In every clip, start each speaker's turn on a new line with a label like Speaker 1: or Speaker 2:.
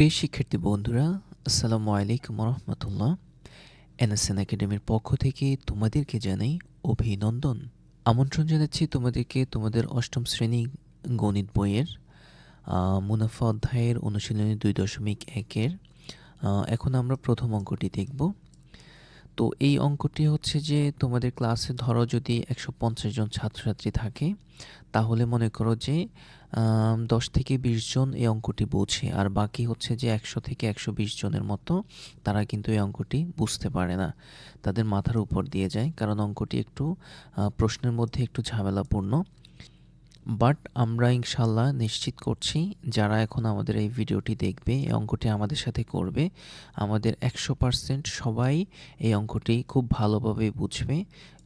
Speaker 1: প্রিয় শিক্ষার্থী বন্ধুরা, আসসালামু আলাইকুম রহমতুল্লাহ এনএসএন একাডেমির পক্ষ থেকে তোমাদেরকে জানাই অভিনন্দন। আমন্ত্রণ জানাচ্ছি তোমাদেরকে তোমাদের অষ্টম শ্রেণি গণিত বইয়ের মুনাফা অধ্যায়ের অনুশীলনী দুই দশমিক একের এখন আমরা প্রথম অঙ্কটি দেখব। তো এই অঙ্কটি হচ্ছে যে তোমাদের ক্লাসে ধরো যদি একশো পঞ্চাশ জন ছাত্রছাত্রী থাকে, তাহলে মনে করো যে দশ থেকে বিশ জন এই অঙ্কটি বোঝে। আর বাকি হচ্ছে যে একশো থেকে একশো বিশ জনের মতো তারা কিন্তু এই অঙ্কটি বুঝতে পারে না। তাদের মাথার উপর দিয়ে যায়, কারণ অঙ্কটি একটু প্রশ্নের মধ্যে একটু ঝামেলাপূর্ণ। বাট আমরা ইনশাল্লাহ নিশ্চিত করছি, যারা এখন আমাদের এই ভিডিওটি দেখবে, এই অঙ্কটি আমাদের সাথে করবে, আমাদের একশো পারসেন্ট সবাই এই অঙ্কটি খুব ভালোভাবে বুঝবে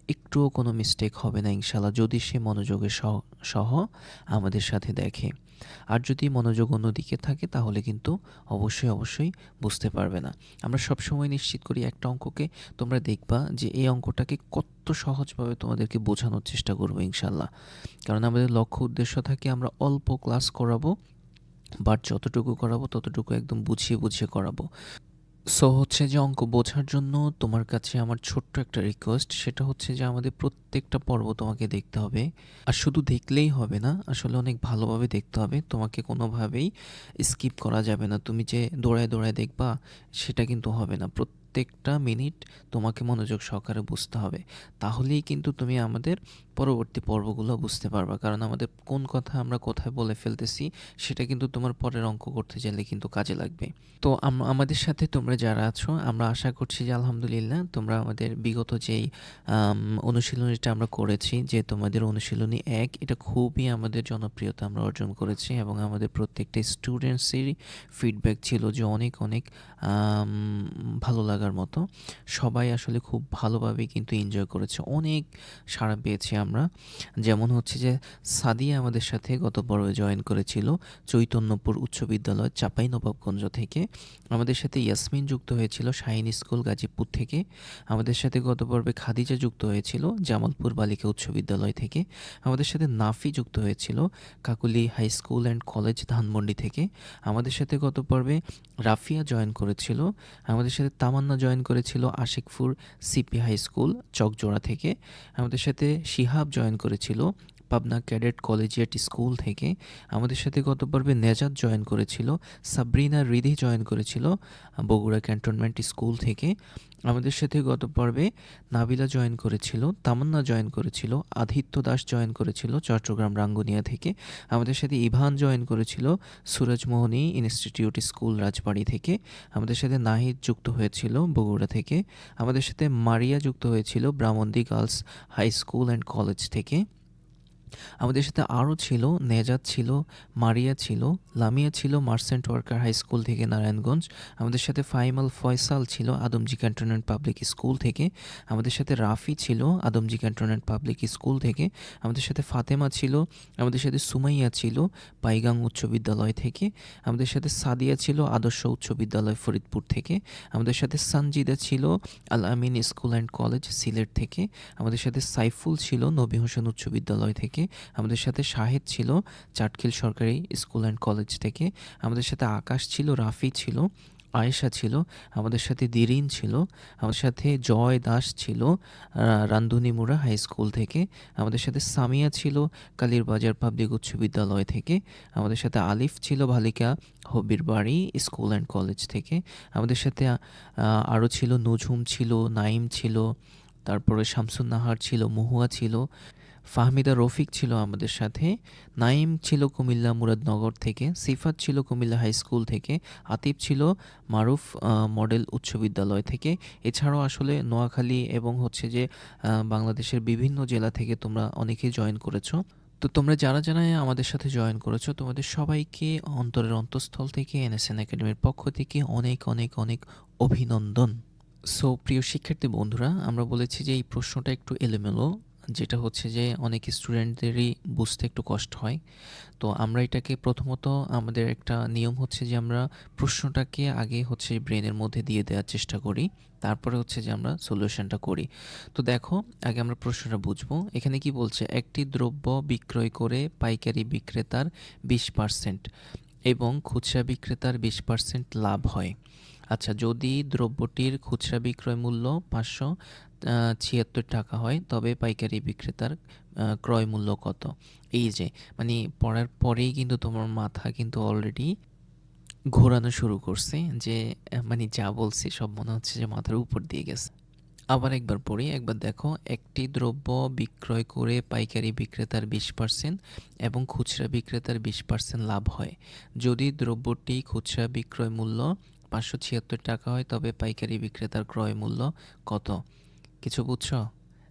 Speaker 1: একটুও কোনো মিস্টেক হবে না ইনশাল্লাহ যদি সে মনোযোগের সহ সহ আমাদের সাথে দেখে। আর যদি মনোযোগ অন্যদিকে থাকে, তাহলে কিন্তু অবশ্যই অবশ্যই বুঝতে পারবে না। আমরা সবসময় নিশ্চিত করি একটা অঙ্ককে তোমরা দেখবা যে এই অঙ্কটাকে কত সহজভাবে তোমাদেরকে বোঝানোর চেষ্টা করব ইনশাল্লাহ কারণ আমাদের লক্ষ্য উদ্দেশ্য থাকে আমরা অল্প ক্লাস করাবো বাট যতটুকু করাবো ততটুকু একদম বুঝিয়ে বুঝিয়ে করাবো। সো হচ্ছে যে অঙ্ক বোঝার জন্য তোমার কাছে আমার ছোট্ট একটা রিকোয়েস্ট সেটা হচ্ছে যে আমাদের প্রত্যেকটা পর্ব তোমাকে দেখতে হবে। আর শুধু দেখলেই হবে না, আসলে অনেক ভালোভাবে দেখতে হবে। তোমাকে কোনোভাবেই স্কিপ করা যাবে না। তুমি যে দৌড়ায় দৌড়ায় দেখবা, সেটা কিন্তু হবে না। প্রত্যেকটা মিনিট তোমাকে মনোযোগ সহকারে বুঝতে হবে। তাহলেই কিন্তু তুমি আমাদের পরবর্তী পর্বগুলো বুঝতে পারবা। কারণ আমাদের কোন কথা আমরা কোথায় বলে ফেলতেছি, সেটা কিন্তু তোমার পরের অঙ্ক করতে চাইলে কিন্তু কাজে লাগবে। তো আমাদের সাথে তোমরা যারা আছো, আমরা আশা করছি যে আলহামদুলিল্লাহ তোমরা আমাদের বিগত যেই অনুশীলনীটা আমরা করেছি, যে তোমাদের অনুশীলনী এক, এটা খুবই আমাদের জনপ্রিয়তা আমরা অর্জন করেছি এবং আমাদের প্রত্যেকটা স্টুডেন্টসেরই ফিডব্যাক ছিল যে অনেক অনেক ভালো ভালো লাগার মতো সবাই আসলে খুব ভালোভাবে কিন্তু এনজয় করেছে। অনেক সাড়া পেয়েছি আমরা। যেমন হচ্ছে যে সাদিয়া আমাদের সাথে গত পর্বে জয়েন করেছিল চৈতন্যপুর উচ্চ বিদ্যালয় চাপাই নবাবগঞ্জ থেকে। আমাদের সাথে ইয়াসমিন যুক্ত হয়েছিল শাহিন স্কুল গাজীপুর থেকে। আমাদের সাথে গত পর্বে খাদিজা যুক্ত হয়েছিল জামালপুর বালিকা উচ্চ বিদ্যালয় থেকে। আমাদের সাথে নাফি যুক্ত হয়েছিল Kakuli high school and college Dhanmondi থেকে। আমাদের সাথে গত পর্বে রাফিয়া জয়েন করেছিল। আমাদের সাথে তামান্না জয়েন করেছিল Ashikpur CP high school Chakjora থেকে। আমাদের সাথে শিহাব জয়েন করেছিল। পাবনা ক্যাডেট কলেজিয়েট স্কুল থেকে আমাদের সাথে গত পর্বে নেজাদ জয়েন করেছিল, সাবরিনা রিধি জয়েন করেছিল, বগুড়া ক্যান্টনমেন্ট স্কুল থেকে। আমাদের সাথে গত পর্বে নাবিলা জয়েন করেছিল, তামান্না জয়েন করেছিল, আদিত্য দাস জয়েন করেছিল চট্টগ্রাম রাঙ্গুনিয়া থেকে। আমাদের সাথে ইভান জয়েন করেছিল সুরজমোহনী ইনস্টিটিউট স্কুল রাজবাড়ি থেকে। আমাদের সাথে নাহিদ যুক্ত হয়েছিল বগুড়া থেকে। আমাদের সাথে মারিয়া যুক্ত হয়েছিল Brahmandi girls high school and college থেকে। আমাদের সাথে আরও ছিল, নেজাদ ছিল, মারিয়া ছিল, লামিয়া ছিল, মার্সেন্ট ওয়ার্কার হাই স্কুল থেকে নারায়ণগঞ্জ, আমাদের সাথে ফাইমাল ফয়সাল ছিল, আদমজি ক্যান্টনমেন্ট পাবলিক স্কুল থেকে, আমাদের সাথে রাফি ছিল, আদমজি ক্যান্টনমেন্ট পাবলিক স্কুল থেকে, আমাদের সাথে ফাতেমা ছিল, আমাদের সাথে সুমাইয়া ছিল, পাইগাং উচ্চ বিদ্যালয় থেকে, আমাদের সাথে সাদিয়া ছিল, আদর্শ উচ্চ বিদ্যালয় ফরিদপুর থেকে, আমাদের সাথে সানজিদা ছিল, Al Amin school and college Sylhet থেকে, আমাদের সাথে সাইফুল ছিল, নবী হোসেন উচ্চ বিদ্যালয় থেকে আমাদের সাথে শাহেদ ছিল চাটখিল সরকারি স্কুল অ্যান্ড কলেজ থেকে। আমাদের সাথে আকাশ ছিল রাফি ছিল আয়েশা ছিল আমাদের সাথে দিরিন ছিল আমাদের সাথে জয় দাস ছিল আহ, রান্ধুনিমুড়া হাই স্কুল থেকে। আমাদের সাথে সামিয়া ছিল কালীর বাজার পাবলিক উচ্চ বিদ্যালয় থেকে। আমাদের সাথে আলিফ ছিল বালিকা হবির বাড়ি স্কুল অ্যান্ড কলেজ থেকে। আমাদের সাথে আরও ছিল নজুম ছিল নাইম ছিল তারপরে শামসুন নাহার ছিল মহুয়া ছিল। ফাহমিদা রফিক ছিল আমাদের সাথে নাইম ছিল কুমিল্লা মুরাদনগর থেকে, সিফাত ছিল কুমিল্লা হাই স্কুল থেকে, আতিফ ছিল মারুফ মডেল উচ্চ বিদ্যালয় থেকে। এছাড়াও আসলে নোয়াখালী এবং হচ্ছে যে বাংলাদেশের বিভিন্ন জেলা থেকে তোমরা অনেকেই জয়েন করেছ। তো তোমরা যারা যারা আমাদের সাথে জয়েন করেছ, তোমাদের সবাইকে অন্তরের অন্তঃস্থল থেকে এনএসএন একাডেমির পক্ষ থেকে অনেক অনেক অনেক অভিনন্দন। সো প্রিয় শিক্ষার্থী বন্ধুরা, আমরা বলেছি যে এই প্রশ্নটা একটু এলোমেলো। যেটা হচ্ছে যে অনেক স্টুডেন্টদেরই বুঝতে একটু কষ্ট হয়। তো আমরা এটাকে প্রথমত আমাদের একটা নিয়ম হচ্ছে যে আমরা প্রশ্নটাকে আগে হচ্ছে ব্রেনের মধ্যে দিয়ে দেওয়ার চেষ্টা করি। তারপরে হচ্ছে যে আমরা সলিউশনটা করি। তো দেখো, আগে আমরা প্রশ্নটা বুঝব। এখানে কি বলছে? একটি দ্রব্য বিক্রয় করে পাইকারি বিক্রেতার বিশ পার্সেন্ট এবং খুচরা বিক্রেতার বিশ পার্সেন্ট লাভ হয়। আচ্ছা যদি দ্রব্যটির খুচরা বিক্রয় মূল্য পাঁচশো ছিয়াত্তর টাকা হয়, তবে পাইকারি বিক্রেতার ক্রয় মূল্য কত? এই যে মানে পড়ার পরেই কিন্তু তোমার মাথা কিন্তু অলরেডি ঘোরানো শুরু করছে যে মানে যা বলছি সব মনে হচ্ছে যে মাথার উপর দিয়ে গেছে। আবার একবার পড়ি, একবার দেখো, একটি দ্রব্য বিক্রয় করে পাইকারি বিক্রেতার বিশ পার্সেন্ট এবং খুচরা বিক্রেতার বিশ পার্সেন্ট লাভ হয়। যদি দ্রব্যটি খুচরা বিক্রয় মূল্য পাঁচশো ছিয়াত্তর টাকা হয়, তবে পাইকারি বিক্রেতার ক্রয় মূল্য কত? কিছু বুঝছ?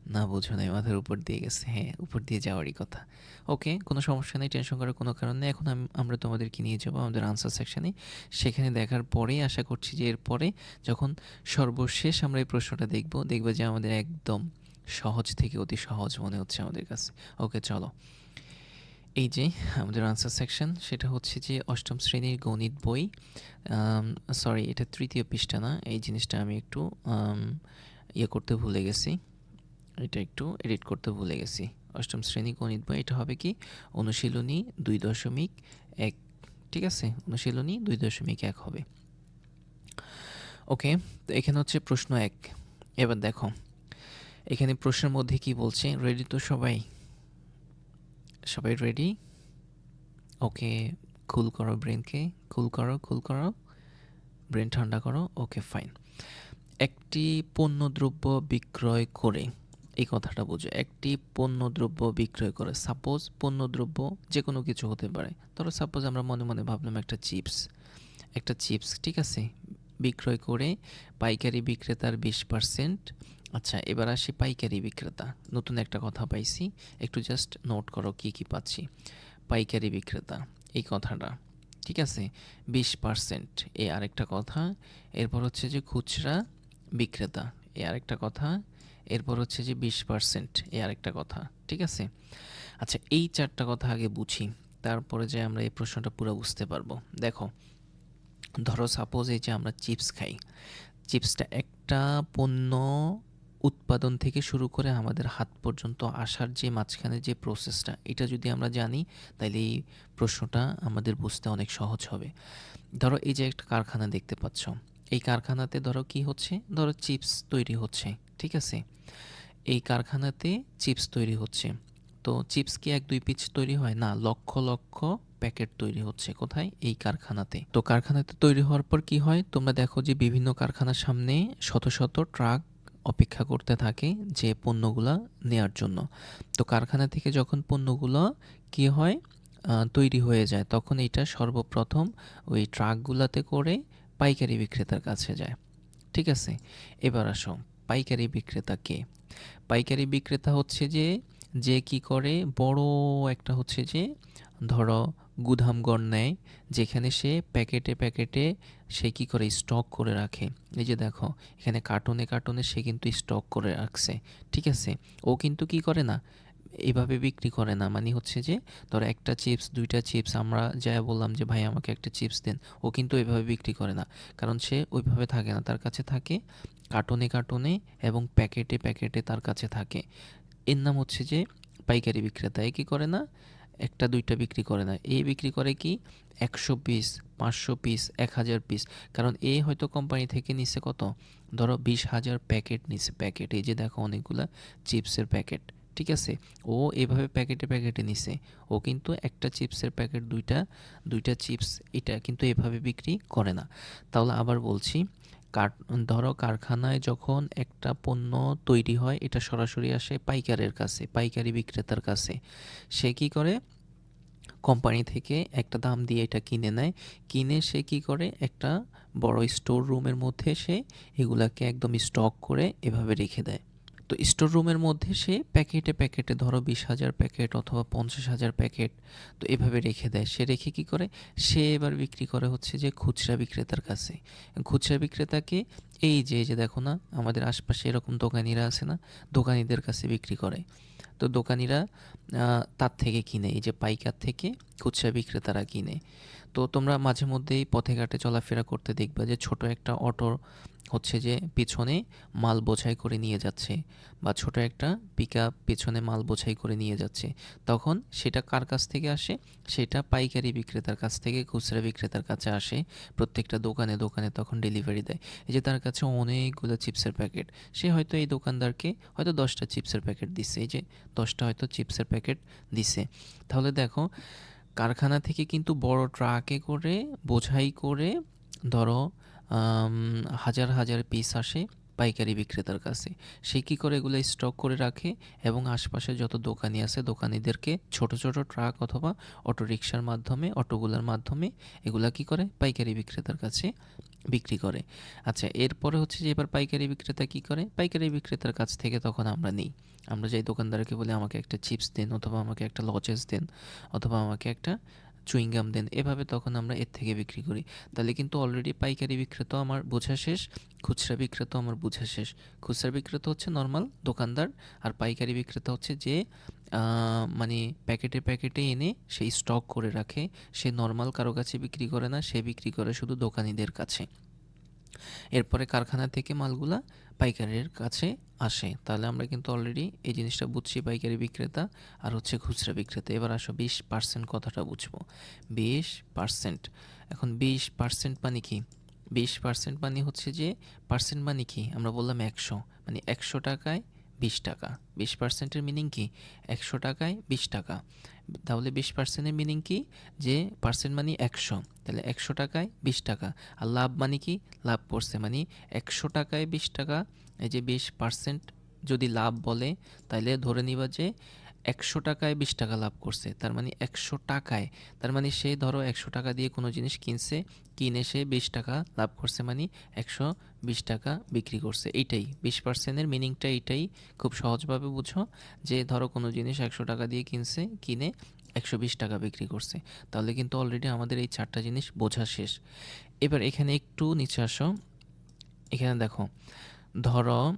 Speaker 1: না, বুঝো নাই, মাথার উপর দিয়ে গেছে। হ্যাঁ উপর দিয়ে যাওয়ারই কথা। ওকে, কোনো সমস্যা নেই, টেনশন করার কোনো কারণ নেই। এখন আমি আমরা তোমাদেরকে নিয়ে যাব আমাদের আনসার সেকশানে সেখানে দেখার পরেই আশা করছি যে এরপরে যখন সর্বশেষ আমরা এই প্রশ্নটা দেখব, দেখব যে আমাদের একদম সহজ থেকে অতি সহজ মনে হচ্ছে আমাদের কাছে। ওকে, চলো। এই যে আমাদের আনসার সেকশন সেটা হচ্ছে যে অষ্টম শ্রেণির গণিত বই। সরি এটা তৃতীয় পৃষ্ঠা না, এই জিনিসটা আমি একটু ইয়ে করতে ভুলে গেছি। এটা একটু এডিট করতে ভুলে গেছি। অষ্টম শ্রেণি গণিত বই, এটা হবে কি? অনুশীলনী দুই দশমিক এক, ঠিক আছে? অনুশীলনী দুই দশমিক এক হবে। ওকে তো এখানে হচ্ছে প্রশ্ন এক। এবার দেখো, এখানে প্রশ্নের মধ্যে কি বলছে? রেডি তো সবাই? সবাই রেডি ওকে কুল করো ব্রেনকে কুল করো কুল করো। ব্রেন ঠান্ডা করো ওকে ফাইন একটি পণ্যদ্রব্য বিক্রয় করে, এই কথাটা বুঝো। একটি পণ্যদ্রব্য বিক্রয় করে সাপোজ পণ্যদ্রব্য যে কোনো কিছু হতে পারে। ধরো সাপোজ আমরা মনে মনে ভাবলাম একটা চিপস একটা চিপস ঠিক আছে? বিক্রয় করে পাইকারি বিক্রেতার বিশ পার্সেন্ট আচ্ছা এবার আসি পাইকারি বিক্রেতা। নতুন একটা কথা পাইছি। একটু জাস্ট নোট করো কি কি পাচ্ছি। পাইকারি বিক্রেতা, এই কথাটা, ঠিক আছে? বিশ পার্সেন্ট এই আরেকটা কথা। এরপর হচ্ছে যে খুচরা বিক্রেতা, এই আরেকটা কথা। এরপর হচ্ছে যে বিশ পার্সেন্ট এই আরেকটা কথা, ঠিক আছে? আচ্ছা এই চারটা কথা আগে বুঝি, তারপরে যে আমরা এই প্রশ্নটা পুরো বুঝতে পারব। দেখো, ধরো সাপোজ এই যে আমরা চিপস খাই। চিপসটা একটা পণ্য উৎপাদন থেকে শুরু করে আমাদের হাত পর্যন্ত আসার যে মাঝখানে যে প্রসেসটা এটা যদি আমরা জানি তাহলে এই প্রশ্নটা আমাদের বুঝতে অনেক সহজ হবে। ধরো এই যে একটা কারখানা দেখতে পাচ্ছ। এই কারখানাতে ধরো কি হচ্ছে? ধরো চিপস তৈরি হচ্ছে, ঠিক আছে? এই কারখানাতে চিপস তৈরি হচ্ছে। তো চিপস কি এক দুই পিস তৈরি হয়? না, লক্ষ লক্ষ প্যাকেট তৈরি হচ্ছে কোথায়? এই কারখানাতে। তো কারখানাতে তৈরি হওয়ার পর কি হয়? তোমরা দেখো যে বিভিন্ন কারখানার সামনে শত শত ট্রাক অপেক্ষা করতে থাকে যে পণ্যগুলা নেয়ার জন্য। তো কারখানা থেকে যখন পণ্যগুলো কি হয় তৈরি হয়ে যায়, তখন এটা সর্বপ্রথম ওই ট্রাকগুলাতে করে পাইকারি বিক্রেতার কাছে যায়। ঠিক আছে? এবার আসো, পাইকারি বিক্রেতা কে? পাইকারি বিক্রেতা হচ্ছে যে যে কি করে? বড় একটা হচ্ছে যে, ধরো গুদামঘর নেয়, যেখানে সে প্যাকেটে প্যাকেটে সে কি করে স্টক করে রাখে। এই যে দেখো, এখানে কার্টুনে কার্টুনে সে কিন্তু স্টক করে রাখছে, ঠিক আছে? ও কিন্তু কি করে না, এভাবে বিক্রি করে না। মানে হচ্ছে যে, ধরো একটা চিপস, দুইটা চিপস, আমরা যা বললাম যে, ভাই, আমাকে একটা চিপস দেন। ও কিন্তু এভাবে বিক্রি করে না, কারণ সে ওইভাবে থাকে না। তার কাছে থাকে কার্টুনে কার্টুনে এবং প্যাকেটে প্যাকেটে তার কাছে থাকে। এর নাম হচ্ছে যে, পাইকারি বিক্রেতা। এ কী করে না একটা দুইটা বিক্রি করে না। এ বিক্রি করে কি? একশো পিস, পাঁচশো পিস, এক হাজার পিস। কারণ এ হয়তো কোম্পানি থেকে নিচ্ছে কত? ধরো বিশ হাজার প্যাকেট নিচ্ছে প্যাকেট। এই যে দেখো অনেকগুলা চিপসের প্যাকেট, ঠিক আছে? ও এভাবে প্যাকেটে প্যাকেটে নিছে। ও কিন্তু একটা চিপসের প্যাকেট দুইটা দুইটা চিপস এটা কিন্তু এভাবে বিক্রি করে না। তাহলে আবার বলছি কার, ধরো কারখানায় যখন একটা পণ্য তৈরি হয়, এটা সরাসরি আসে পাইকারের কাছে, পাইকারি বিক্রেতার কাছে। সে কি করে? কোম্পানি থেকে একটা দাম দিয়ে এটা কিনে নেয়। কিনে সে কি করে? একটা বড় স্টোর রুমের মধ্যে সে এগুলাকে একদম স্টক করে এভাবে রেখে দেয়। তো স্টোর রুমের মধ্যে সে প্যাকেটে প্যাকেটে ধরো বিশ হাজার প্যাকেট অথবা পঞ্চাশ হাজার প্যাকেট তো এভাবে রেখে দেয়। সে রেখে কি করে? সে এবার বিক্রি করে হচ্ছে যে খুচরা বিক্রেতার কাছে। খুচরা বিক্রেতাকে এই যে যে দেখো না, আমাদের আশপাশে এরকম দোকানিরা আছে না, দোকানিদের কাছে বিক্রি করে। তো দোকানিরা তার থেকে কিনে, এই যে পাইকার থেকে খুচরা বিক্রেতারা কিনে। তো তোমরা মাঝে মধ্যেই পথে ঘাটে চলাফেরা করতে দেখবে যে ছোট একটা অটো হচ্ছে যে পিছনে মাল বোঝাই করে নিয়ে যাচ্ছে বা ছোট একটা পিক পেছনে মাল বোঝাই করে নিয়ে যাচ্ছে। তখন সেটা কার কাছ থেকে আসে? সেটা পাইকারি বিক্রেতার কাছ থেকে, খুচরা বিক্রেতার কাছে আসে, প্রত্যেকটা দোকানে দোকানে তখন ডেলিভারি দেয়। এই যে তার কাছে অনেকগুলো চিপসের প্যাকেট, সে হয়তো এই দোকানদারকে হয়তো দশটা চিপসের প্যাকেট দিচ্ছে, এই যে দশটা হয়তো চিপসের প্যাকেট দিছে তাহলে দেখো কারখানা থেকে কিন্তু বড় ট্রাকে করে বোঝাই করে ধরো হাজার হাজার পিস আসে। পাইকারি বিক্রেতার কাছে। সে কী করে এগুলো স্টক করে রাখে এবং আশপাশে যত দোকানি আছে, দোকানিদেরকে ছোট ছোট ট্রাক অথবা অটো রিক্সার মাধ্যমে, অটোগুলোর মাধ্যমে এগুলা কি করে? পাইকারি বিক্রেতার কাছে বিক্রি করে। আচ্ছা এরপরে হচ্ছে যে এবার পাইকারি বিক্রেতা কি করে? পাইকারি বিক্রেতার কাছ থেকে তখন আমরা নিই। আমরা যাই দোকানদারকে বলি, আমাকে একটা চিপস দেন অথবা আমাকে একটা লজেস দেন অথবা আমাকে একটা চুইংগাম দেন। এভাবে তখন আমরা এর থেকে বিক্রি করি। তাহলে কিন্তু অলরেডি পাইকারি বিক্রেতা আমার বোঝা শেষ, খুচরা বিক্রেতা আমার বোঝা শেষ। খুচরা বিক্রেতা হচ্ছে নর্মাল দোকানদার, আর পাইকারি বিক্রেতা হচ্ছে যে মানে প্যাকেটে প্যাকেটে এনে সেই স্টক করে রাখে। সে নর্মাল কারও কাছে বিক্রি করে না, সে বিক্রি করে শুধু দোকানিদের কাছে। এরপরে কারখানা থেকে মালগুলা পাইকারের কাছে আসে। তাহলে আমরা কিন্তু অলরেডি এই জিনিসটা বুঝছি, পাইকারি বিক্রেতা আর হচ্ছে খুচরা বিক্রেতা। এবার আসো বিশ পার্সেন্ট কথাটা বুঝব। বিশ পার্সেন্ট এখন বিশ পার্সেন্ট মানে কি? বিশ পার্সেন্ট মানে হচ্ছে যে পার্সেন্ট মানে কি? আমরা বললাম একশো। মানে একশো টাকায় বিশ টাকা। বিশ পার্সেন্টের মিনিং কি? একশো টাকায় বিশ টাকা। তাহলে বিশ পার্সেন্টের মিনিং কি? যে পার্সেন্ট মানে একশো। তাহলে একশো টাকায় বিশ টাকা। আর লাভ মানে কি? লাভ করছে মানে একশো টাকায় বিশ টাকা। এই যে বিশ পার্সেন্ট যদি লাভ বলে, তাহলে ধরে নিবা যে একশো টাকায় বিশ টাকা লাভ করছে। তার মানে একশো টাকায়। তার মানে সে ধরো একশো টাকা দিয়ে কোনো জিনিস কিনছে, কিনে সে বিশ টাকা লাভ করছে মানে একশো বিশ টাকা বিক্রি করছে। এইটাই। বিশ পার্সেন্টের মিনিংটা এইটাই। খুব সহজভাবে বুঝো যে ধরো কোনো জিনিস একশো টাকা দিয়ে কিনছে, কিনে একশো বিশ টাকা বিক্রি করছে। তাহলে কিন্তু অলরেডি আমাদের এই চারটা জিনিস বোঝা শেষ। এবার এখানে একটু নিচে আসো। এখানে দেখো, ধরো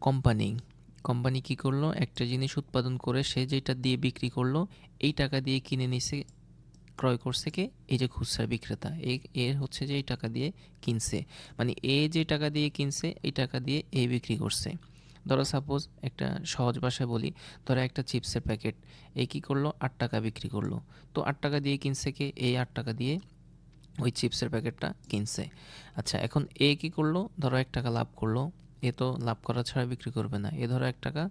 Speaker 1: কোম্পানি কোম্পানি কি করল? একটা জিনিস উৎপাদন করে সে যেটা দিয়ে বিক্রি করল, এই টাকা দিয়ে কিনে নিছে, ক্রয় করছে কে? এই যে খুচরা বিক্রেতা। এ এর হচ্ছে যে এই টাকা দিয়ে কিনছে। মানে এ যে টাকা দিয়ে কিনছে, এই টাকা দিয়ে এ বিক্রি করছে। ধরো সাপোজ একটা সহজ ভাষায় বলি, ধরো একটা চিপসের প্যাকেট, এ কী করল? আট টাকা বিক্রি করল। তো আট টাকা দিয়ে কিনছে কে? এই আট টাকা দিয়ে ওই চিপসের প্যাকেটটা কিনছে। আচ্ছা এখন এ কী করল? ধরো এক টাকা লাভ করল। এ তো লাভ করা ছাড়া বিক্রি করবে না। এ ধরো এক টাকা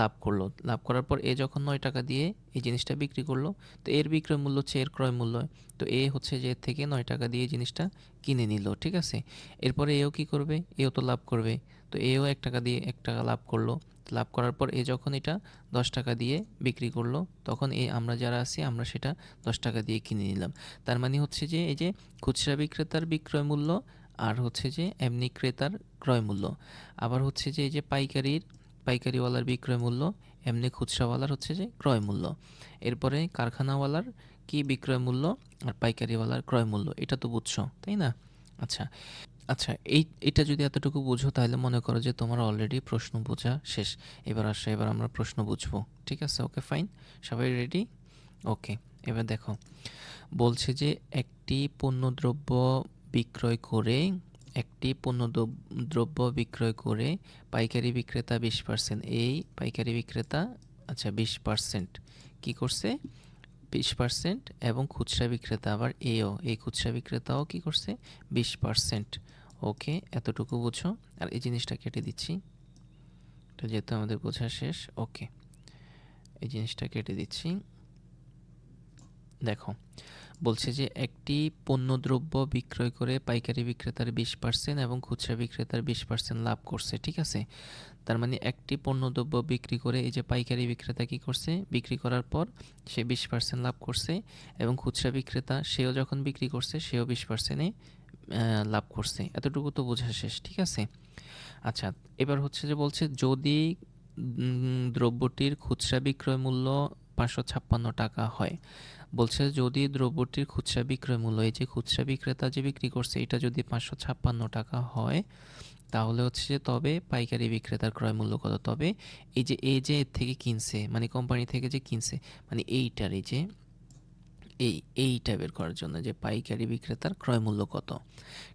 Speaker 1: লাভ করল। লাভ করার পর এ যখন নয় টাকা দিয়ে এই জিনিসটা বিক্রি করল, তো এর বিক্রয় মূল্য হচ্ছে এর ক্রয় মূল্য। তো এ হচ্ছে যে এর থেকে নয় টাকা দিয়ে জিনিসটা কিনে নিল, ঠিক আছে? এরপরে এও কি করবে? এও তো লাভ করবে। তো এও এক টাকা দিয়ে এক টাকা লাভ করল। লাভ করার পর এ যখন এটা দশ টাকা দিয়ে বিক্রি করল, তখন এ, আমরা যারা আছি, আমরা সেটা দশ টাকা দিয়ে কিনে নিলাম। তার মানে হচ্ছে যে এই যে খুচরা বিক্রেতার বিক্রয় মূল্য আর হচ্ছে যে এমনি ক্রেতার ক্রয় মূল্য। আবার হচ্ছে যে এই যে পাইকারির, পাইকারিওয়ালার বিক্রয় মূল্য, এমনি খুচরাওয়ালার হচ্ছে যে ক্রয় মূল্য। এরপরে কারখানাওয়ালার কি বিক্রয় মূল্য আর পাইকারিওয়ালার ক্রয় মূল্য, এটা তো বুঝছ, তাই না? আচ্ছা আচ্ছা এই, এটা যদি এতটুকু বুঝো তাহলে মনে করো যে তোমার অলরেডি প্রশ্ন বোঝা শেষ। এবার আসো, এবার আমরা প্রশ্ন বুঝব, ঠিক আছে? ওকে ফাইন সবাই রেডি ওকে এবার দেখো, বলছে যে একটি পণ্যদ্রব্য বিক্রয় করে, একটি পণ্য দ্রব- দ্রব্য বিক্রয় করে পাইকারি বিক্রেতা বিশ পার্সেন্ট এই পাইকারি বিক্রেতা আচ্ছা বিশ পার্সেন্ট কী করছে? বিশ পার্সেন্ট এবং খুচরা বিক্রেতা আবার এও। এই খুচরা বিক্রেতাও কী করছে? বিশ পার্সেন্ট ওকে, এতটুকু বুঝো। আর এই জিনিসটা কেটে দিচ্ছি। এটা যেহেতু আমাদের বোঝা শেষ, ওকে। এই জিনিসটা কেটে দিচ্ছি। দেখো বলছে যে একটি পণ্যদ্রব্য বিক্রয় করে পাইকারি বিক্রেতার বিশ পার্সেন্ট এবং খুচরা বিক্রেতার বিশ পার্সেন্ট লাভ করছে, ঠিক আছে? তার মানে একটি পণ্যদ্রব্য বিক্রি করে এই যে পাইকারি বিক্রেতা কী করছে? বিক্রি করার পর সে বিশ পার্সেন্ট লাভ করছে এবং খুচরা বিক্রেতা সেও যখন বিক্রি করছে, সেও বিশ পার্সেন্টে লাভ করছে। এতটুকু তো বোঝা শেষ, ঠিক আছে? আচ্ছা এবার হচ্ছে যে বলছে যদি দ্রব্যটির খুচরা বিক্রয় মূল্য পাঁচশো ছাপ্পান্ন টাকা হয় বলছে, যদি দ্রব্যটির খুচরা বিক্রয় মূল্য, এই যে খুচরা বিক্রেতা যে বিক্রি করছে, এটা যদি পাঁচশো ছাপ্পান্ন টাকা হয়, তাহলে হচ্ছে যে তবে পাইকারি বিক্রেতার ক্রয় মূল্য কত? তবে এই যে এই যে এর থেকে কিনছে মানে কোম্পানি থেকে যে কিনছে মানে এইটার এই যে, এই, এইটা বের করার জন্য যে পাইকারি বিক্রেতার ক্রয় মূল্য কত?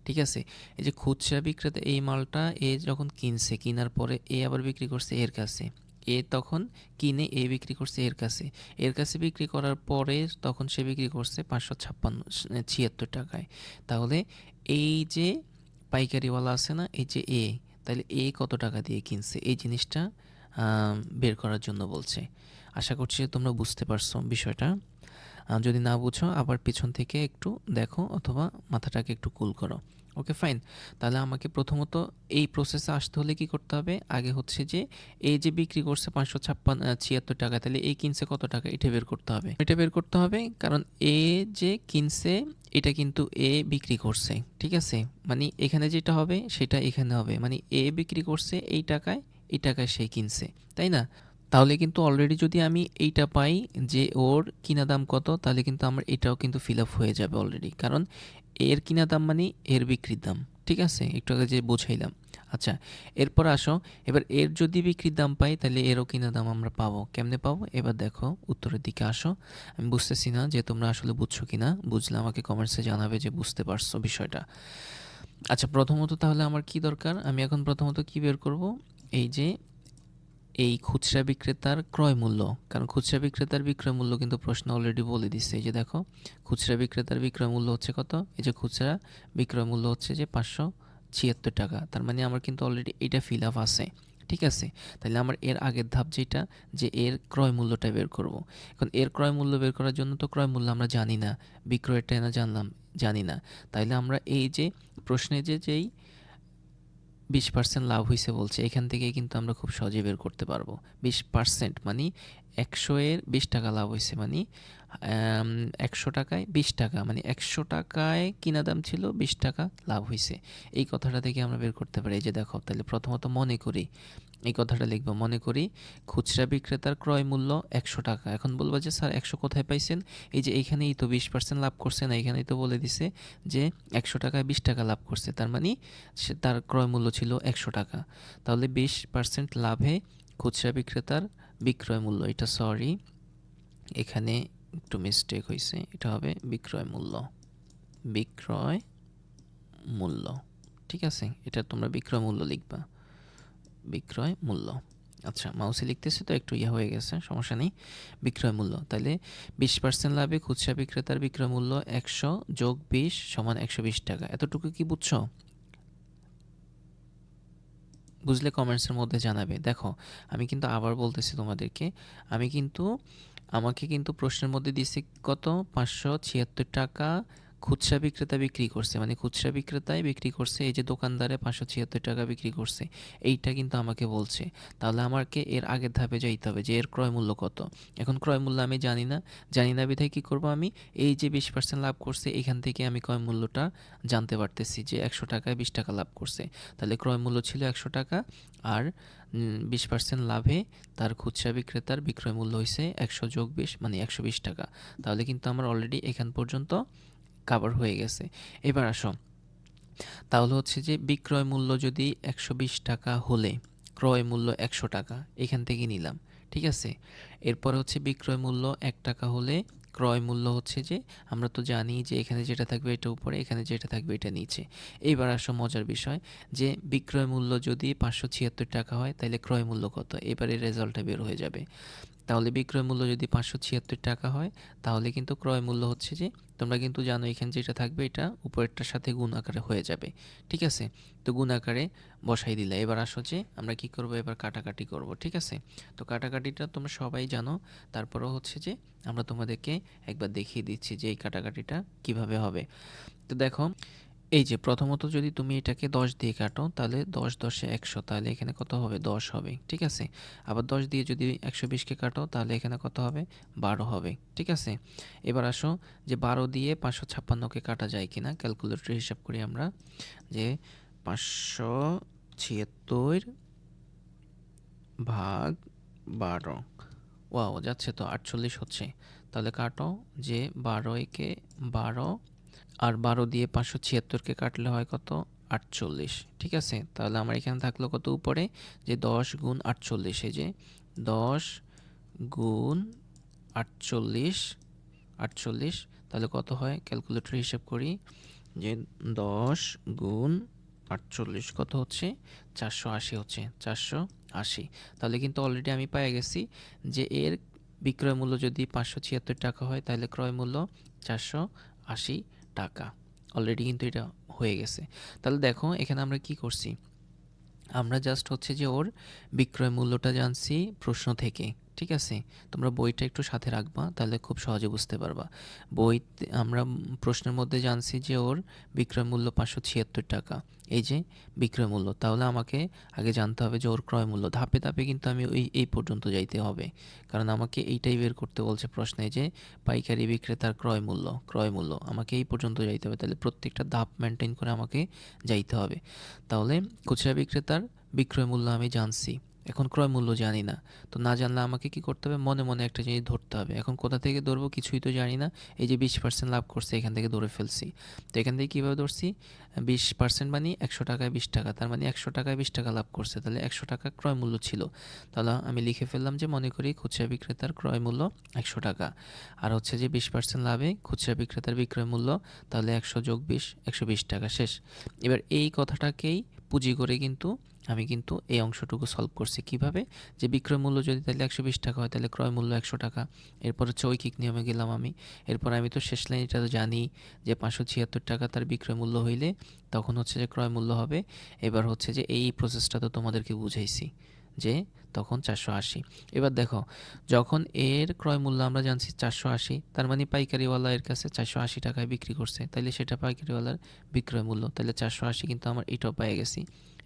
Speaker 1: ঠিক আছে? এই যে খুচরা বিক্রেতা এই মালটা এ যখন কিনছে, কেনার পরে এ আবার বিক্রি করছে এর কাছে। এ তখন কিনে এ বিক্রি করছে এর কাছে। এর কাছে বিক্রি করার পরে তখন সে বিক্রি করছে পাঁচশো ছাপ্পান্ন ছিয়াত্তর টাকায়। তাহলে এই যে পাইকারিওয়ালা আছে না, এই যে এ, তাহলে এ কত টাকা দিয়ে কিনছে? এই জিনিসটা বের করার জন্য বলছে। আশা করছি তোমরা বুঝতে পারছ বিষয়টা। যদি না বুঝো, আবার পিছন থেকে একটু দেখো অথবা মাথাটাকে একটু কুল করো। ওকে ফাইন তাহলে আমাকে প্রথমত এই প্রসেসে আসতে হলে কি করতে হবে? আগে হচ্ছে যে এই যে বিক্রি করছে পাঁচশো ছাপ্পান্ন ছিয়াত্তর টাকা, তাহলে এই কিনছে কত টাকা? এটা বের করতে হবে। এটা বের করতে হবে কারণ এ যে কিনছে, এটা কিন্তু এ বিক্রি করছে, ঠিক আছে? মানে এখানে যেটা হবে, সেটা এখানে হবে। মানে এ বিক্রি করছে এই টাকায় এই টাকায় সে কিনছে, তাই না? তাহলে কিন্তু অলরেডি যদি আমি এইটা পাই যে ওর কিনা দাম কত, তাহলে কিন্তু আমার এটাও কিন্তু ফিল আপ হয়ে যাবে অলরেডি কারণ এর কিনা দাম মানে এর বিক্রির দাম, ঠিক আছে? একটু আগে যে বোঝাইলাম। আচ্ছা এরপর আসো। এবার এর যদি বিক্রির দাম পাই, তাহলে এরও কিনা দাম আমরা পাবো। কেমনে পাবো? এবার দেখো, উত্তরের দিকে আসো। আমি বুঝতেছি না যে তোমরা আসলে বুঝছ কি না বুঝলে আমাকে কমেন্টসে জানাবে যে বুঝতে পারছ বিষয়টা। আচ্ছা প্রথমত তাহলে আমার কি দরকার? আমি এখন প্রথমত কি বের করব? এই যে এই খুচরা বিক্রেতার ক্রয় মূল্য। কারণ খুচরা বিক্রেতার বিক্রয় মূল্য কিন্তু প্রশ্ন অলরেডি বলে দিচ্ছে এই যে দেখো, খুচরা বিক্রেতার বিক্রয় মূল্য হচ্ছে কত? এই যে খুচরা বিক্রয় মূল্য হচ্ছে যে পাঁচশো ছিয়াত্তর টাকা। তার মানে আমার কিন্তু অলরেডি এটা ফিল আপ আছে। ঠিক আছে? তাহলে আমার এর আগের ধাপ যেটা, যে এর ক্রয় মূল্যটা বের করব। এখন এর ক্রয় মূল্য বের করার জন্য তো ক্রয় মূল্য আমরা জানি না। বিক্রয়টা না জানলাম, জানি না। তাইলে আমরা এই যে প্রশ্নে যে যেই বিশ পার্সেন্ট লাভ হয়েছে বলছে, এখান থেকে কিন্তু আমরা খুব সহজে বের করতে পারব। বিশ পার্সেন্ট মানে একশো এর বিশ টাকা লাভ হয়েছে মানে একশো টাকায় বিশ টাকা। মানে একশো টাকায় কিনা দাম ছিল, বিশ টাকা লাভ হয়েছে এই কথাটা থেকে আমরা বের করতে পারি। এই যে দেখো, তাহলে প্রথমত মনে করি। এই কথাটা লিখব, মনে করি, খুচরা বিক্রেতার ক্রয় মূল্য একশো টাকা। এখন বলব যে, স্যার, একশো কোথায় পাইছেন? এই যে এইখানেই তো বিশ পার্সেন্ট লাভ করছে না, এখানেই তো বলে দিছে যে, একশো টাকায় বিশ টাকা লাভ করছে। তার মানে সে, তার ক্রয় মূল্য ছিল একশো টাকা। তাহলে বিশ পার্সেন্ট লাভে খুচরা বিক্রেতার বিক্রয় মূল্য, এটা সরি, এখানে একটু মিস্টেক হয়েছে এটা হবে বিক্রয় মূল্য। বিক্রয় মূল্য, ঠিক আছে? এটা তোমরা বিক্রয় মূল্য লিখবা। বিক্রয় মূল্য। আচ্ছা মাউসে লিখতেছে তো, একটু ইয়া হয়ে গেছে, সমস্যা নেই। বিক্রয় মূল্য তাহলে বিশ পার্সেন্ট লাভে খুচরা বিক্রেতার বিক্রয় মূল্য একশো যোগ বিশ সমান একশো বিশ টাকা। এতটুকু কি বুঝছ? বুঝলে কমেন্টসের মধ্যে জানাবে। দেখো, আমি কিন্তু আবার বলতেছি তোমাদেরকে, আমি কিন্তু আমাকে কিন্তু প্রশ্নের মধ্যে দিয়েছে কত? পাঁচশো ছিয়াত্তর টাকা। খুচরা বিক্রেতা বিক্রি করছে মানে খুচরা বিক্রেতায় বিক্রি করছে, এই যে দোকানদারে পাঁচশো ছিয়াত্তর টাকা বিক্রি করছে, এইটা কিন্তু আমাকে বলছে। তাহলে আমাকে এর আগের ধাপে যাইতে হবে যে এর ক্রয় মূল্য কত। এখন ক্রয় মূল্য আমি জানি না জানি না বিধায় কী করব আমি? এই যে বিশ পার্সেন্ট লাভ করছে, এখান থেকে আমি ক্রয় মূল্যটা জানতে পারতেছি যে একশো টাকায় বিশ টাকা লাভ করছে। তাহলে ক্রয় মূল্য ছিল একশো টাকা আর বিশ পার্সেন্ট লাভে তার খুচরা বিক্রেতার বিক্রয় মূল্য হয়েছে একশো যোগ বিশ মানে একশো বিশ টাকা। তাহলে কিন্তু আমার অলরেডি এখান পর্যন্ত কাভার হয়ে গেছে। এবার আসো। তাহলে হচ্ছে যে বিক্রয় মূল্য যদি একশো বিশ টাকা হলে, ক্রয় মূল্য একশো টাকা, এখান থেকে নিলাম, ঠিক আছে? এরপর হচ্ছে বিক্রয় মূল্য এক টাকা হলে, ক্রয় মূল্য হচ্ছে যে আমরা তো জানি যে এখানে যেটা থাকবে এটা উপরে, এখানে যেটা থাকবে এটা নিচে। এইবার আসো মজার বিষয়, যে বিক্রয় মূল্য যদি পাঁচশো ছিয়াত্তর টাকা হয়, তাহলে ক্রয় মূল্য কত? এবারে রেজাল্টটা বের হয়ে যাবে। তাহলে বিক্রয় মূল্য যদি পাঁচশো ছিয়াত্তর টাকা হয়, তাহলে কিন্তু ক্রয় মূল্য হচ্ছে যে, তোমরা কিন্তু জানো এখানে যেটা থাকবে, এটা উপরেরটার সাথে গুণ আকারে হয়ে যাবে। ঠিক আছে? তো গুণ আকারে বসাই দিলে। এবার আসো যে, আমরা কি করব? এবার কাটাকাটি করব। ঠিক আছে? তো কাটাকাটিটা তোমরা সবাই জানো। তারপরও হচ্ছে যে, আমরা তোমাদেরকে একবার দেখিয়ে দিচ্ছি যে এই কাটাকাটিটা কীভাবে হবে। তো দেখো এই যে প্রথমত যদি তুমি এটাকে দশ দিয়ে কাটো, তাহলে দশ দশে একশো, তাহলে এখানে কত হবে? দশ হবে, ঠিক আছে? আবার দশ দিয়ে যদি একশো বিশকে কাটো, তাহলে এখানে কত হবে? বারো হবে, ঠিক আছে? এবার আসো যে বারো দিয়ে পাঁচশো ছাপ্পান্নকে কাটা যায় কিনা ক্যালকুলেটর হিসাব করি আমরা, যে পাঁচশো ছিয়াত্তর ভাগ বারো, ওয়াও, যাচ্ছে তো আটচল্লিশ হচ্ছে। তাহলে কাটো যে বারো একে বারো আর বারো দিয়ে পাঁচশো ছিয়াত্তরকে কাটলে হয় কত? আটচল্লিশ। ঠিক আছে? তাহলে আমার এখানে থাকল কত উপরে? যে দশ গুণ আটচল্লিশ যে দশ গুণ আটচল্লিশ আটচল্লিশ, তাহলে কত হয়? ক্যালকুলেটর হিসাব করি। যে দশ গুণ আটচল্লিশ কত হচ্ছে? চারশো আশি হচ্ছে। চারশো আশি। তাহলে কিন্তু অলরেডি আমি পেয়ে গেছি যে এর বিক্রয় মূল্য যদি পাঁচশো ছিয়াত্তর টাকা হয়, তাহলে ক্রয় মূল্য চারশো আশি। টাকা। অলরেডি কিন্তু এটা হয়ে গেছে। তাহলে দেখো, এখানে আমরা কি করছি? আমরা জাস্ট হচ্ছে যে ওর বিক্রয় মূল্যটা জানছি প্রশ্ন থেকে। ঠিক আছে, তোমরা বইটা একটু সাথে রাখবা, তাহলে খুব সহজে বুঝতে পারবা। বই আমরা প্রশ্নের মধ্যে জানছি যে ওর বিক্রয় মূল্য পাঁচশো ছিয়াত্তর টাকা। এই যে বিক্রয় মূল্য, তাহলে আমাকে আগে জানতে হবে যে ওর ক্রয় মূল্য। ধাপে ধাপে কিন্তু আমি ওই, এই পর্যন্ত যাইতে হবে। কারণ আমাকে এইটাই বের করতে বলছে প্রশ্নে যে পাইকারি বিক্রেতার ক্রয় মূল্য ক্রয় মূল্য। আমাকে এই পর্যন্ত যাইতে হবে, তাহলে প্রত্যেকটা ধাপ মেনটেন করে আমাকে যাইতে হবে। তাহলে খুচরা বিক্রেতার বিক্রয় মূল্য আমি জানছি। এখন ক্রয় মূল্য জানি না। তো না জানলে আমাকে কি করতে হবে? মনে মনে একটা জিনিস ধরতে হবে। এখন কোথা থেকে ধরবো কিছুই তো জানি না। এই যে বিশ পার্সেন্ট লাভ করছে, এখান থেকে ধরে ফেলছি। তো এখান থেকে কীভাবে ধরছি? বিশ পার্সেন্ট মানে একশো টাকায় বিশ টাকা। তার মানে একশো টাকায় বিশ টাকা লাভ করছে। তাহলে একশো টাকা ক্রয় মূল্য ছিল। তাহলে আমি লিখে ফেললাম যে, মনে করি খুচরা বিক্রেতার ক্রয় মূল্য একশো টাকা। আর হচ্ছে যে, বিশ পার্সেন্ট লাভে খুচরা বিক্রেতার বিক্রয় মূল্য তাহলে একশো যোগ বিশ, একশো বিশ টাকা শেষ। এবার এই কথাটাকেই পুঁজি করে কিন্তু আমি কিন্তু এই অংশটুকু সলভ করছি। কীভাবে? যে বিক্রয় মূল্য যদি তাহলে একশো বিশ টাকা হয়, তাহলে ক্রয় মূল্য একশো টাকা। এরপর হচ্ছে ঐকিক নিয়মে গেলাম আমি। এরপর আমি তো শেষ লাইনটা তো জানি যে পাঁচশো ছিয়াত্তর টাকা তার বিক্রয় মূল্য হইলে তখন হচ্ছে যে ক্রয় মূল্য হবে। এবার হচ্ছে যে এই প্রসেসটা তো তোমাদেরকে বুঝাইছি যে তখন চারশো আশি। এবার দেখো, যখন এর ক্রয় মূল্য আমরা জানছি চারশো আশি, তার মানে পাইকারিওয়ালা এর কাছে চারশো আশি টাকায় বিক্রি করছে। তাহলে সেটা পাইকারিওয়ালার বিক্রয় মূল্য। তাহলে চারশো আশি কিন্তু আমার এটাও পেয়ে গেছি।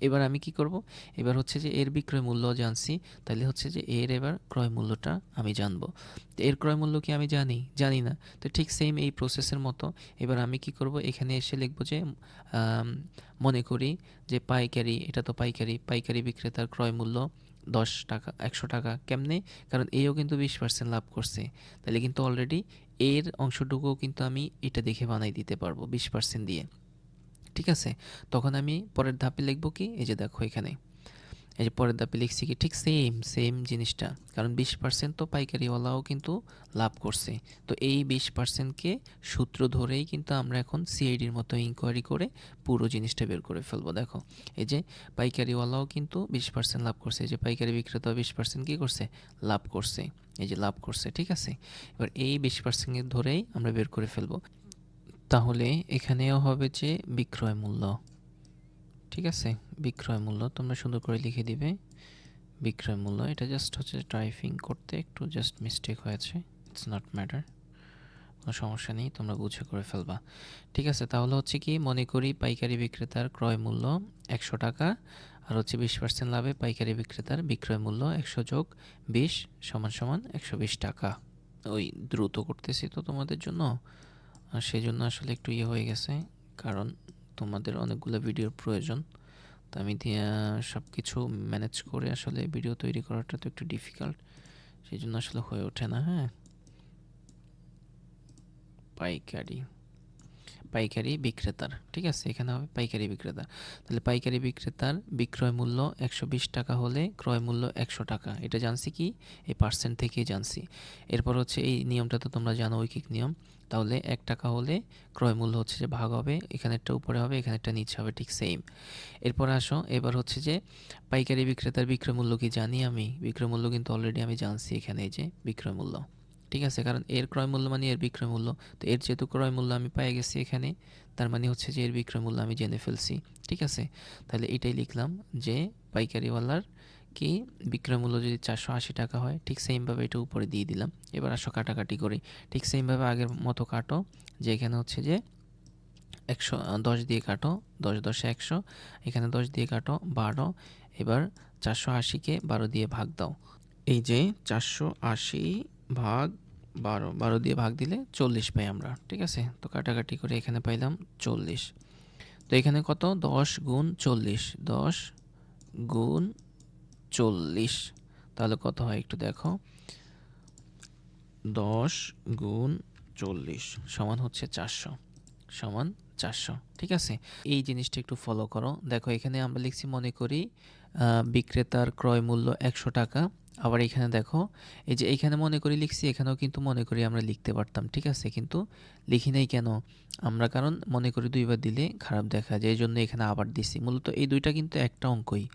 Speaker 1: এবার আমি কি করব? এবার হচ্ছে যে এর বিক্রয় মূল্য জানছি তাহলে হচ্ছে যে এর এবার ক্রয় মূল্যটা আমি জানব। তো এর ক্রয় মূল্য কি আমি জানি? জানি না। তো ঠিক সেম এই প্রসেসের মতো এবার আমি কি করব? এখানে এসে লিখব যে মনে করি যে পাইকারি, এটা তো পাইকারি পাইকারি বিক্রেতার ক্রয় মূল্য দশ টাকা, একশো টাকা কেমনে? কারণ এও কিন্তু বিশ পার্সেন্ট লাভ করছে। তাহলে কিন্তু অলরেডি এর অংশটুকুও কিন্তু আমি এটা দেখে বানাই দিতে পারব বিশ পার্সেন্ট দিয়ে। ঠিক আছে? তখন আমি পরের ধাপে লিখব কি? এই যে দেখো এখানে। এই যে পরের ধাপে লিখছি কি, ঠিক সেম সেম জিনিসটা। কারণ বিশ পার্সেন্ট তো পাইকারিওয়ালাও কিন্তু লাভ করছে। তো এই বিশ পার্সেন্টকে সূত্র ধরেই কিন্তু আমরা এখন সিআইডির মতো ইনকোয়ারি করে পুরো জিনিসটা বের করে ফেলব। দেখো, এই যে পাইকারিওয়ালাও কিন্তু বিশ পার্সেন্ট লাভ করছে, এই যে পাইকারি বিক্রেতা বিশ পার্সেন্ট কী করছে? লাভ করছে, এই যে লাভ করছে, ঠিক আছে? এবার এই বিশ পার্সেন্ট ধরেই আমরা বের করে ফেলব। তাহলে এখানেও হবে যে বিক্রয় মূল্য। ঠিক আছে, বিক্রয় মূল্য তোমরা সুন্দর করে লিখে দিবে। বিক্রয় মূল্য, এটা জাস্ট হচ্ছে টাইপিং করতে একটু জাস্ট মিস্টেক হয়েছে ইটস নট ম্যাটার কোনো সমস্যা নেই, তোমরা বুঝে করে ফেলবা। ঠিক আছে, তাহলে হচ্ছে কি, মনে করি পাইকারি বিক্রেতার ক্রয় মূল্য একশো টাকা, আর হচ্ছে বিশ পার্সেন্ট লাভে পাইকারি বিক্রেতার বিক্রয় মূল্য একশো যোগ বিশ সমান সমান একশো বিশ টাকা। ওই দ্রুত করতেছি তো তোমাদের জন্য সেই জন্য আসলে একটু ইয়ে হয়ে গেছে, কারণ তোমাদের অনেকগুলো ভিডিওর প্রয়োজন। তো আমি সব কিছু ম্যানেজ করে আসলে ভিডিও তৈরি করাটা তো একটু ডিফিকাল্ট সেই জন্য আসলে হয়ে ওঠে না হ্যাঁ? পাইকারি। পাইকারি বিক্রেতার, ঠিক আছে? এখানে হবে পাইকারি বিক্রেতা তাহলে পাইকারি বিক্রেতার বিক্রয় মূল্য একশো বিশ টাকা হলে ক্রয় মূল্য একশো টাকা। এটা জানছি কি? এই পার্সেন্ট থেকেই জানছি। এরপর হচ্ছে এই নিয়মটা তো তোমরা জানো, ঐকিক নিয়ম। তাহলে এক টাকা হলে ক্রয় মূল্য হচ্ছে যে ভাগ হবে এখানেরটা উপরে হবে এখানেরটা নিচে হবে, ঠিক সেম এরপর আসো, এবার হচ্ছে যে পাইকারি বিক্রেতার বিক্রয় মূল্য কি জানি আমি? বিক্রয় মূল্য কিন্তু অলরেডি আমি জানছি এখানে যে বিক্রয় মূল্য। ঠিক আছে, কারণ এর ক্রয় মূল্য মানে এর বিক্রয় মূল্য। তো এর যেহেতু ক্রয় মূল্য আমি পেয়ে গেছি এখানে, তার মানে হচ্ছে যে এর বিক্রয় মূল্য আমি জেনে ফেলছি, ঠিক আছে? তাহলে এটাই লিখলাম যে পাইকারিওয়ালার কি বিক্রয় মূল্য যদি চারশো আশি টাকা হয়, ঠিক সেমভাবে এটা উপরে দিয়ে দিলাম। এবার আসো কাটাকাটি করি। ঠিক সেমভাবে আগের মতো কাটো, যে এখানে হচ্ছে যে একশো, দশ দিয়ে কাটো, দশ দশে একশো, এখানে দশ দিয়ে কাটো, বারো, এবার চারশো আশিকে বারো দিয়ে ভাগ দাও। এই যে চারশো আশি ভাগ বারো বারো দিয়ে ভাগ দিলে চল্লিশ পাই আমরা, ঠিক আছে? তো কাটাকাটি করে এখানে পাইলাম চল্লিশ। তো এখানে কত? দশ গুণ চল্লিশ, দশ গুণ চল্লিশ। তাহলে কত হয় একটু দেখো? দশ গুণ চল্লিশ সমান হচ্ছে চারশো, সমান চারশো, ঠিক আছে? এই জিনিসটা একটু ফলো করো। দেখো এখানে আমরা লিখছি মনে করি বিক্রেতার ক্রয় মূল্য একশো টাকা। আবার এখানে দেখো, এই যে এখানে মনে করি লিখছি, এখানেও কিন্তু মনে করি আমরা লিখতে পারতাম, ঠিক আছে? কিন্তু লিখি নাই কেন? আমরা কারণ মনে করি দুইবার দিলে খারাপ দেখা যায়, এই জন্য এখানে আবার দিছি। মূলত এই দুইটা কিন্তু একটা অঙ্কই।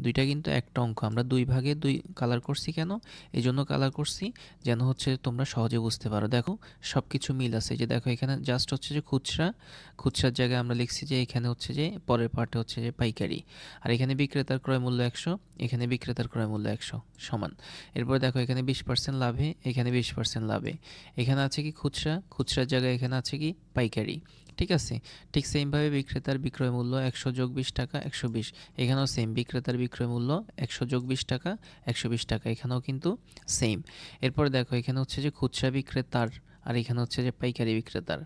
Speaker 1: দুইটা কিন্তু একটা অঙ্ক। আমরা দুই ভাগে দুই কালার করছি কেন? এই জন্য কালার করছি যেন হচ্ছে তোমরা সহজে বুঝতে পারো। দেখো সব কিছু মিল আছে। যে দেখো, এখানে জাস্ট হচ্ছে যে খুচরা। খুচরার জায়গায় আমরা লিখছি যে এখানে হচ্ছে যে পরের পার্টে হচ্ছে যে পাইকারি। আর এখানে বিক্রেতার ক্রয় মূল্য একশো, এখানে বিক্রেতার ক্রয় মূল্য একশো সমান। এরপর দেখো, এখানে বিশ পার্সেন্ট লাভে, এখানে বিশ পার্সেন্ট লাভে। এখানে আছে কি খুচরা? খুচরার জায়গায় এখানে আছে কি? পাইকারি। ঠিক আছে? ঠিক সেমভাবে বিক্রেতার বিক্রয় মূল্য একশো যোগ বিশ টাকা, একশো বিশ। এখানেও সেম বিক্রেতার বিক্রয় মূল্য একশো যোগ বিশ টাকা, একশো বিশ টাকা। এখানেও কিন্তু সেম এরপরে দেখো, এখানে হচ্ছে যে খুচরা বিক্রেতার আর এখানে হচ্ছে যে পাইকারি বিক্রেতার।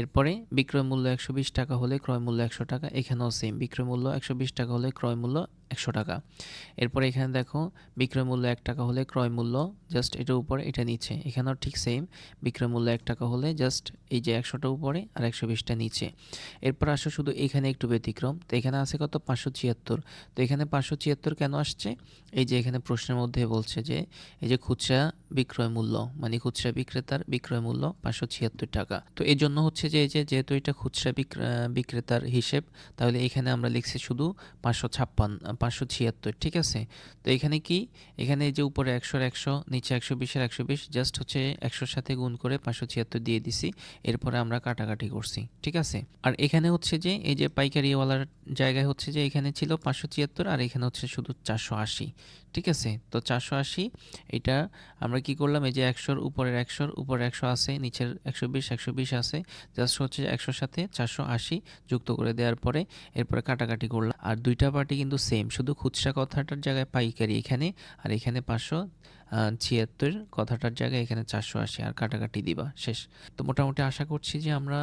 Speaker 1: এরপরে বিক্রয় মূল্য একশো বিশ টাকা হলে ক্রয় মূল্য একশো টাকা, এখানেও সেম বিক্রয় মূল্য একশো বিশ টাকা হলে ক্রয় মূল্য একশো টাকা। এরপরে এখানে দেখো, বিক্রয় মূল্য এক টাকা হলে ক্রয় মূল্য জাস্ট এটার উপরে এটা নিচে এখানেও ঠিক সেম বিক্রয় মূল্য এক টাকা হলে জাস্ট এই যে একশোটা উপরে আর একশো বিশটা নিচে এরপর আসো শুধু এখানে একটু ব্যতিক্রম। তো এখানে আছে কত? পাঁচশো ছিয়াত্তর। তো এখানে পাঁচশো ছিয়াত্তর কেন আসছে? এই যে এখানে প্রশ্নের মধ্যে বলছে যে, এই যে খুচরা বিক্রয় মূল্য মানে খুচরা বিক্রেতার বিক্রয় মূল্য পাঁচশো ছিয়াত্তর টাকা। তো এই জন্য হচ্ছে যে, এই যে যেহেতু এটা খুচরা বিক্রেতার হিসেব, তাহলে এখানে আমরা লিখছি শুধু পাঁচশো ছাপ্পান্ন পাঁচশো ছিয়াত্তর, ঠিক আছে? তো এখানে কি? এখানে যে উপরে একশোর একশো, নিচে একশো বিশের একশো বিশ জাস্ট হচ্ছে একশোর সাথে গুণ করে পাঁচশো ছিয়াত্তর দিয়ে দিছি, এরপরে আমরা কাটাকাটি করছি, ঠিক আছে? আর এখানে হচ্ছে যে, এই যে পাইকারিওয়ালার জায়গায় হচ্ছে যে, এখানে ছিল পাঁচশো ছিয়াত্তর আর এখানে হচ্ছে শুধু চারশো আশি ঠিক আছে? তো চারশো আশি, এটা আমরা কি করলাম? এই যে একশোর উপরের একশোর উপরে একশো আছে, নিচের একশো বিশ একশো বিশ আছে। জাস্ট হচ্ছে একশোর সাথে চারশো আশি যুক্ত করে দেওয়ার পরে এরপরে কাটাকাটি করলাম। আর দুইটা পার্টি কিন্তু সেম শুধু খুচরা কথাটার জায়গায় পাইকারি এখানে, আর এখানে পাঁচশো ছিয়াত্তর কথাটার জায়গায় এখানে চারশো আশি, আর কাটাকাটি দিবা, শেষ। তো মোটামুটি আশা করছি যে আমরা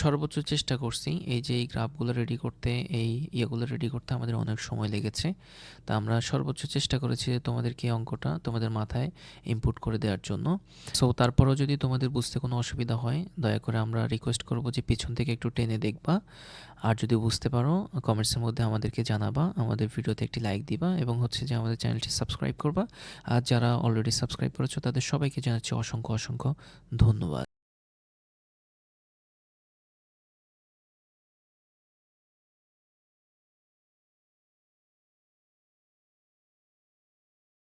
Speaker 1: সর্বোচ্চ চেষ্টা করছি এই যে এই গ্রাফগুলো রেডি করতে, এই ইয়েগুলো রেডি করতে আমাদের অনেক সময় লেগেছে। তা আমরা সর্বোচ্চ চেষ্টা করেছি যে তোমাদেরকে অঙ্কটা তোমাদের মাথায় ইনপুট করে দেওয়ার জন্য। সো তারপরও যদি তোমাদের বুঝতে কোনো অসুবিধা হয়, দয়া করে আমরা রিকোয়েস্ট করব যে পিছন থেকে একটু টেনে দেখবা। আর যদি বুঝতে পারো কমেন্টসের মধ্যে আমাদেরকে জানাবা, আমাদের ভিডিওতে একটি লাইক দিবা এবং হচ্ছে যে আমাদের চ্যানেলটি সাবস্ক্রাইব করবা। আর যারা অলরেডি সাবস্ক্রাইব করেছ, তাদের সবাইকে জানাচ্ছি অসংখ্য অসংখ্য ধন্যবাদ।